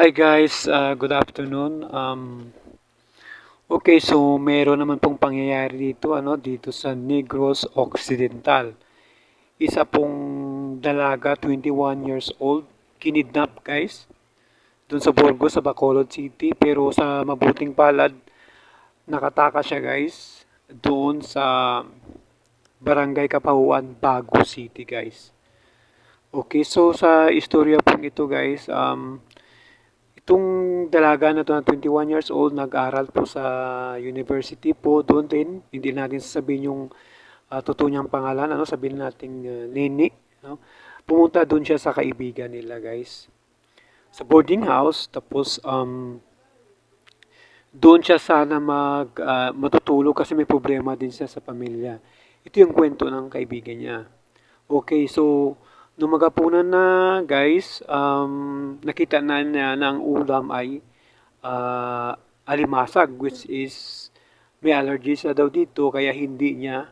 Hi guys, uh, good afternoon. Um, okay, so meron naman pong pangyayari dito, ano, dito sa Negros Occidental. Isa pong dalaga, 21 years old, kinidnap guys, dun sa Burgos, sa Bacolod City. Pero sa mabuting palad, nakataka siya guys, doon sa Barangay Kapahuan, Bago City guys. Okay, so sa istorya pong ito guys, um, Itong dalaga na to na 21 years old, nag-aral po sa university po doon din. Hindi natin sasabihin yung uh, totoo niyang pangalan, ano, sabihin natin uh, Nini. No? Pumunta doon siya sa kaibigan nila guys. Sa boarding house, tapos um, doon siya sana mag, uh, matutulog kasi may problema din siya sa pamilya. Ito yung kwento ng kaibigan niya. Okay, so Nung magapunan na guys, um, nakita na na ang ulam ay uh, alimasag which is may allergy siya daw dito kaya hindi niya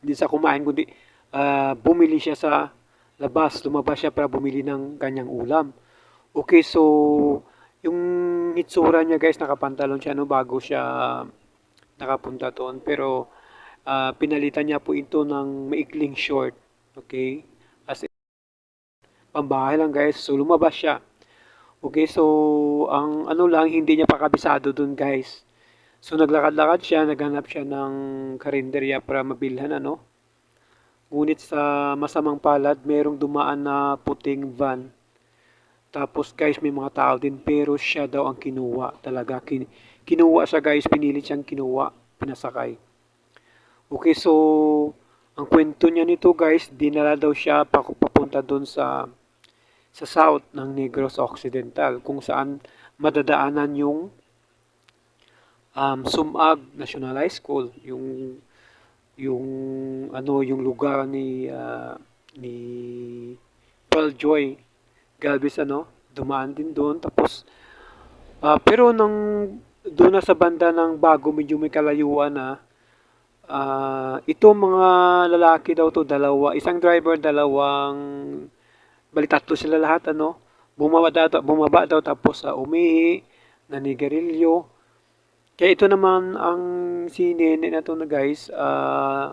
hindi sa kumain kundi uh, bumili siya sa labas, lumabas siya para bumili ng kanyang ulam. Okay, so yung itsura niya guys, nakapantalon siya no bago siya nakapunta doon pero uh, pinalitan niya po ito ng maikling short. Okay? Pambahay lang guys. So lumabas siya. Okay, so ang ano lang hindi niya pa kabisado dun guys. So naglakad-lakad siya, naghanap siya ng karinderya para mabilhan ano. Ngunit sa masamang palad, merong dumaan na puting van. Tapos guys, may mga tao din pero siya daw ang kinuha talaga. Kin kinuha siya guys, pinilit siyang kinuha, pinasakay. Okay, so ang kwento niya nito guys, dinala daw siya papunta doon sa sa south ng Negros Occidental kung saan madadaanan yung um, Sumag National High School, yung yung ano yung lugar ni uh, ni Paul Joy Galvez ano, dumaan din doon. Tapos uh, pero nang doon na sa banda ng bago medyo may kalayuan na uh, ito mga lalaki daw to dalawa, isang driver, dalawang bali tatlo sila lahat ano? Bumaba daw, bumaba daw tapos sa uh, umihi nanigarilyo kaya ito naman ang si Nene na to na guys uh,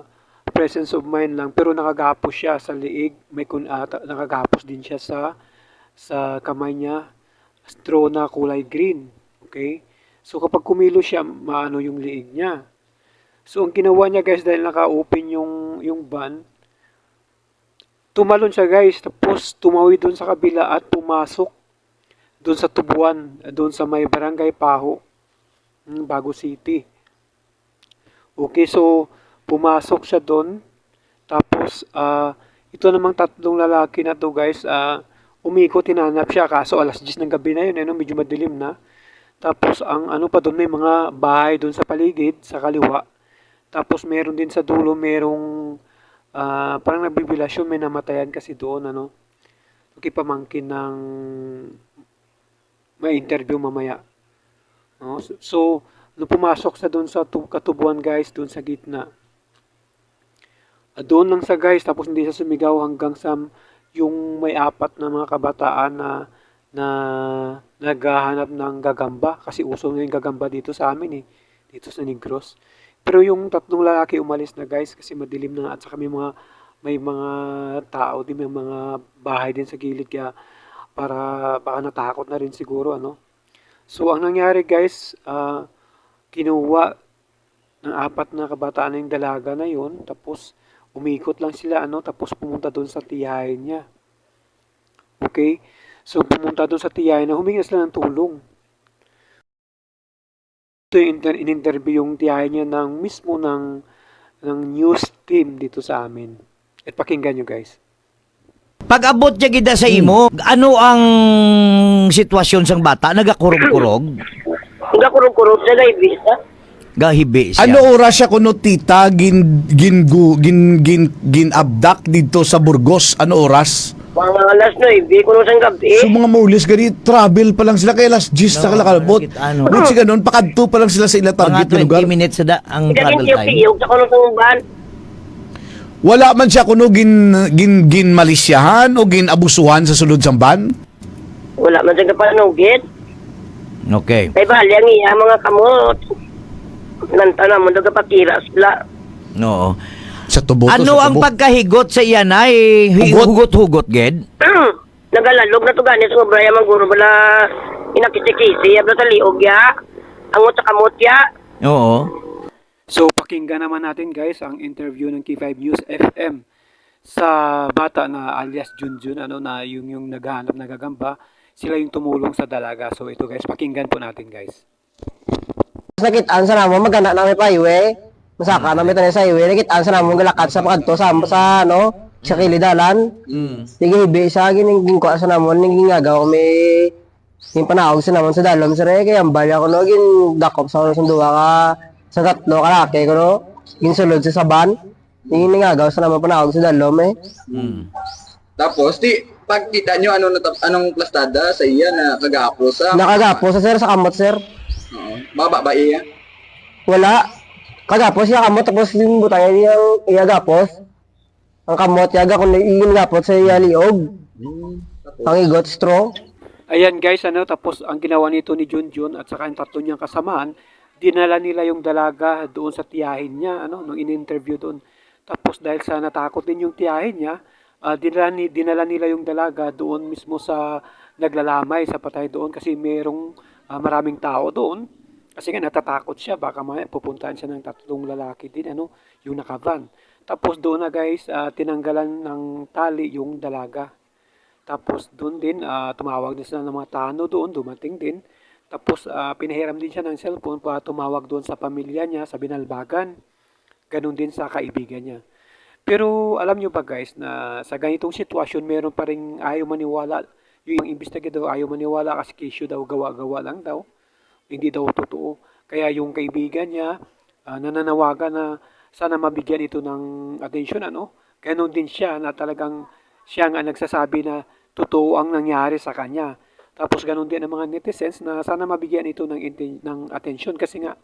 presence of mind lang. Pero nakagapos siya sa liig. May kun uh, nakagapos din siya sa sa kamay niya. Straw na kulay green. Okay? So kapag kumilo siya maano yung liig niya. So ang ginawa niya guys dahil naka-open yung yung van Tumalon siya guys, tapos tumawid doon sa kabila at pumasok doon sa tubuan, doon sa may barangay Paho, hmm, Bago City. Okay, so pumasok siya doon. Tapos, uh, ito namang tatlong lalaki na to guys, uh, umikot, tinanap siya. Kaso alas 10 ng gabi na yun, ano, medyo madilim na. Tapos, ang ano pa doon, may mga bahay doon sa paligid, sa kaliwa. Tapos, meron din sa dulo, merong uh, parang nabibilasyon may namatayan kasi doon ano? Okay pamangkin ng may interview mamaya. No? so, so nung pumasok sa doon sa katubuan guys doon sa gitna. Uh, doon lang sa guys tapos hindi siya sumigaw hanggang sa yung may apat na mga kabataan na na naghahanap ng gagamba kasi uso na yung gagamba dito sa amin eh. Dito sa Negros pero yung tatlong lalaki umalis na guys kasi madilim na at saka may mga may mga tao din, may mga bahay din sa gilid kaya para baka natakot na rin siguro ano. So ang nangyari guys, uh, kinuha ng apat na kabataan ng dalaga na yon tapos umikot lang sila ano tapos pumunta doon sa tiyahin niya. Okay? So pumunta doon sa tiyahin na humingi sila ng tulong ito yung in-interview yung tiyahin niya ng mismo ng, ng news team dito sa amin. At pakinggan nyo guys. Pag abot niya gida sa imo, hmm. ano ang sitwasyon sang bata? Nagakurog-kurog? Nagakurog-kurog siya gahibis, ha? Gahibi siya. Ano oras siya kuno tita gin gin gin gin, gin abdak dito sa Burgos? Ano oras? Mga alas 9, ko nung gabi. So mga maulis gani travel pa lang sila kay alas 10 sa bakit ano? Ano? si ganon pakadto pa lang sila sa ila target Mga na lugar. 20 minutes sa da, ang travel time. piyog sa kuno ng ban. Wala man siya kuno gin gin gin malisyahan o gin abusuhan sa sulod sang ban. Wala man siya kapanugit. Okay. Kay bali ang iya mga kamot. Nanta na mo daga pakira sila. Oo. Sa tubo to, Ano sa ang tubo. pagkahigot sa iyan ay Hugot? hugot-hugot, Ged? Nagalalog na to gani sa obraya maguro bala inakisi-kisi abla sa liog ya. Angot sa kamot ya. Oo. So pakinggan naman natin guys ang interview ng K5 News FM sa bata na alias Junjun ano na yung yung naghahanap na gagamba sila yung tumulong sa dalaga. So ito guys, pakinggan po natin guys. Nakitaan sa namo magana na may highway masaka na may tayo sa highway nakitaan sa namo galakat sa pagkanto sa sa ano sa kilidalan Mm. sige hibi sa gining ko sa namo ning gingagaw may yung panawag sa namon sa dalom sa re kay ambal ako no? Gin dakop sa sa duwa ka. Sa tatlo ka laki ko no? Gin sulod sa saban. Yung ningagaw sa namon panawag sa dalom eh. Mm. Tapos, di, pagkita nyo, ano, anong plastada sa iya na kagapo sa... nakagapo sa sir sa kamot sir Oo. Baba ba iya? wala. Kagapos siya kamot tapos yung butaya niyang iyagapos ang kamot yaga kung yung gapot sa iya liog ang igot straw. Ayan guys, ano, tapos ang ginawa nito ni Junjun at saka yung tatlo niyang kasamaan, dinala nila yung dalaga doon sa tiyahin niya, ano, nung in-interview doon. Tapos dahil sa natakot din yung tiyahin niya, ah, dinala, ni, dinala nila yung dalaga doon mismo sa naglalamay sa patay doon kasi merong ah, maraming tao doon. Kasi nga natatakot siya, baka mamaya pupuntahan siya ng tatlong lalaki din, ano, yung nakavan. Tapos doon na guys, ah, tinanggalan ng tali yung dalaga. Tapos doon din, ah, tumawag din sila ng mga tano doon, dumating din. Tapos ah, pinahiram din siya ng cellphone para tumawag doon sa pamilya niya, sa binalbagan. Ganon din sa kaibigan niya. Pero alam nyo ba guys na sa ganitong sitwasyon meron pa rin ayaw maniwala. Yung investigador ayaw maniwala kasi kisyo daw gawa-gawa lang daw. Hindi daw totoo. Kaya yung kaibigan niya ah, nananawagan na sana mabigyan ito ng atensyon ano. Ganon din siya na talagang siya nga nagsasabi na totoo ang nangyari sa kanya. Tapos ganun din ang mga netizens na sana mabigyan ito ng, ng atensyon kasi nga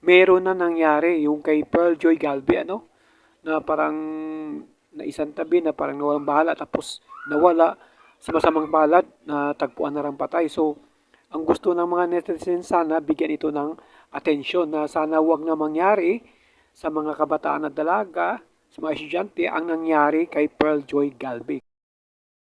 meron na nangyari yung kay Pearl Joy Galvez ano na parang naisang tabi na parang nawalang bahala tapos nawala sa masamang palad na tagpuan na rin patay. So, ang gusto ng mga netizens sana bigyan ito ng atensyon na sana wag na mangyari sa mga kabataan na dalaga, sa mga estudyante, ang nangyari kay Pearl Joy Galvez.